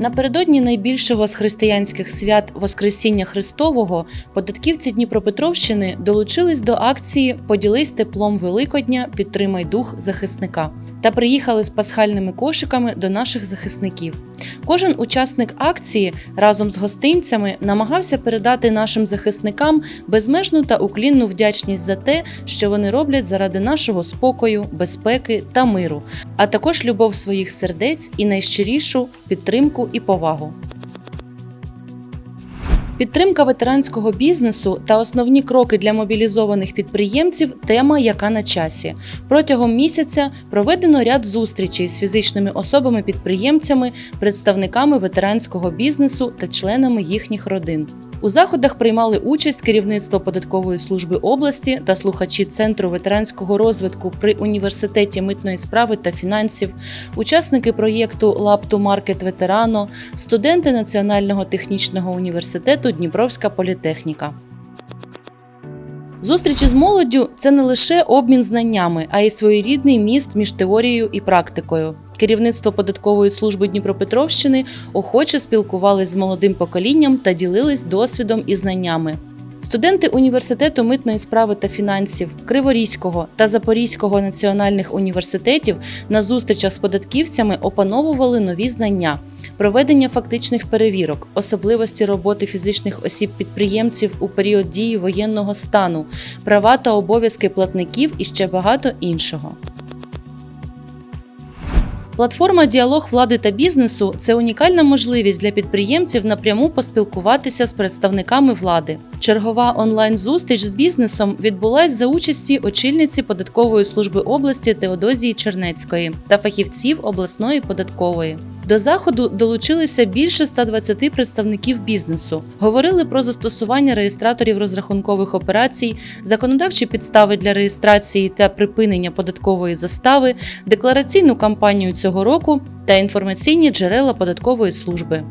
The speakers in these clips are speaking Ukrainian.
Напередодні найбільшого з християнських свят Воскресіння Христового податківці Дніпропетровщини долучились до акції Поділись теплом Великодня, підтримай дух захисника та приїхали з пасхальними кошиками до наших захисників. Кожен учасник акції разом з гостинцями намагався передати нашим захисникам безмежну та уклінну вдячність за те, що вони роблять заради нашого спокою, безпеки та миру, а також любов своїх сердець і найщирішу підтримку і повагу. Підтримка ветеранського бізнесу та основні кроки для мобілізованих підприємців тема, яка на часі. Протягом місяця проведено ряд зустрічей з фізичними особами-підприємцями, представниками ветеранського бізнесу та членами їхніх родин. У заходах приймали участь керівництво податкової служби області та слухачі Центру ветеранського розвитку при університеті митної справи та фінансів, учасники проєкту to Market Ветерано, студенти Національного технічного університету Дніпровська політехніка. Зустрічі з молоддю це не лише обмін знаннями, а й своєрідний міст між теорією і практикою. Керівництво податкової служби Дніпропетровщини охоче спілкувались з молодим поколінням та ділились досвідом і знаннями. Студенти університету митної справи та фінансів Криворізького та Запорізького національних університетів на зустрічах з податківцями опановували нові знання, проведення фактичних перевірок, особливості роботи фізичних осіб-підприємців у період дії воєнного стану, права та обов'язки платників і ще багато іншого. Платформа Діалог влади та бізнесу це унікальна можливість для підприємців напряму поспілкуватися з представниками влади. Чергова онлайн-зустріч з бізнесом відбулась за участі очільниці податкової служби області Теодозії Чернецької та фахівців обласної податкової. До заходу долучилися більше 120 представників бізнесу. Говорили про застосування реєстраторів розрахункових операцій, законодавчі підстави для реєстрації та припинення податкової застави, деклараційну кампанію цього року та інформаційні джерела податкової служби.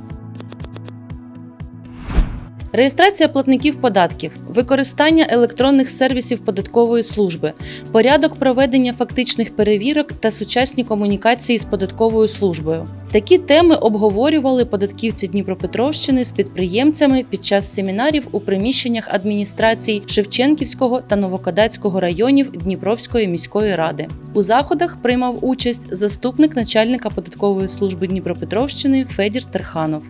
Реєстрація платників податків, використання електронних сервісів податкової служби, порядок проведення фактичних перевірок та сучасні комунікації з податковою службою. Такі теми обговорювали податківці Дніпропетровщини з підприємцями під час семінарів у приміщеннях адміністрацій Шевченківського та Новокодацького районів Дніпровської міської ради. У заходах приймав участь заступник начальника податкової служби Дніпропетровщини Федір Терханов.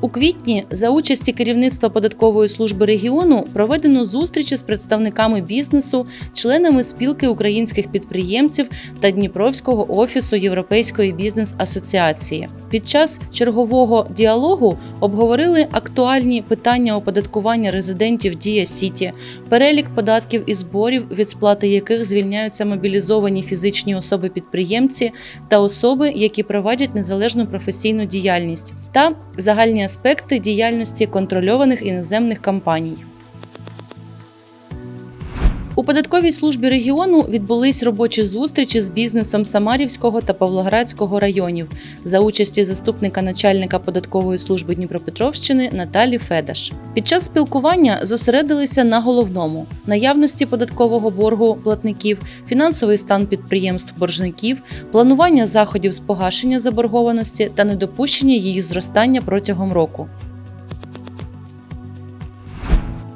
У квітні за участі керівництва податкової служби регіону проведено зустрічі з представниками бізнесу, членами спілки українських підприємців та Дніпровського офісу Європейської бізнес-асоціації. Під час чергового діалогу обговорили актуальні питання оподаткування резидентів Дія Сіті, перелік податків і зборів, від сплати яких звільняються мобілізовані фізичні особи-підприємці та особи, які провадять незалежну професійну діяльність, та загальні аспекти діяльності контрольованих іноземних компаній. У податковій службі регіону відбулись робочі зустрічі з бізнесом Самарівського та Павлоградського районів за участі заступника начальника податкової служби Дніпропетровщини Наталі Федаш. Під час спілкування зосередилися на головному наявності податкового боргу платників, фінансовий стан підприємств боржників, планування заходів з погашення заборгованості та недопущення її зростання протягом року.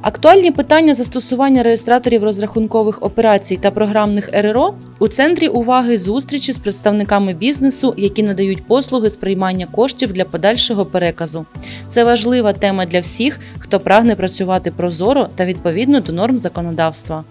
Актуальні питання застосування реєстраторів розрахункових операцій та програмних РРО у центрі уваги зустрічі з представниками бізнесу, які надають послуги з приймання коштів для подальшого переказу. Це важлива тема для всіх, хто прагне працювати прозоро та відповідно до норм законодавства.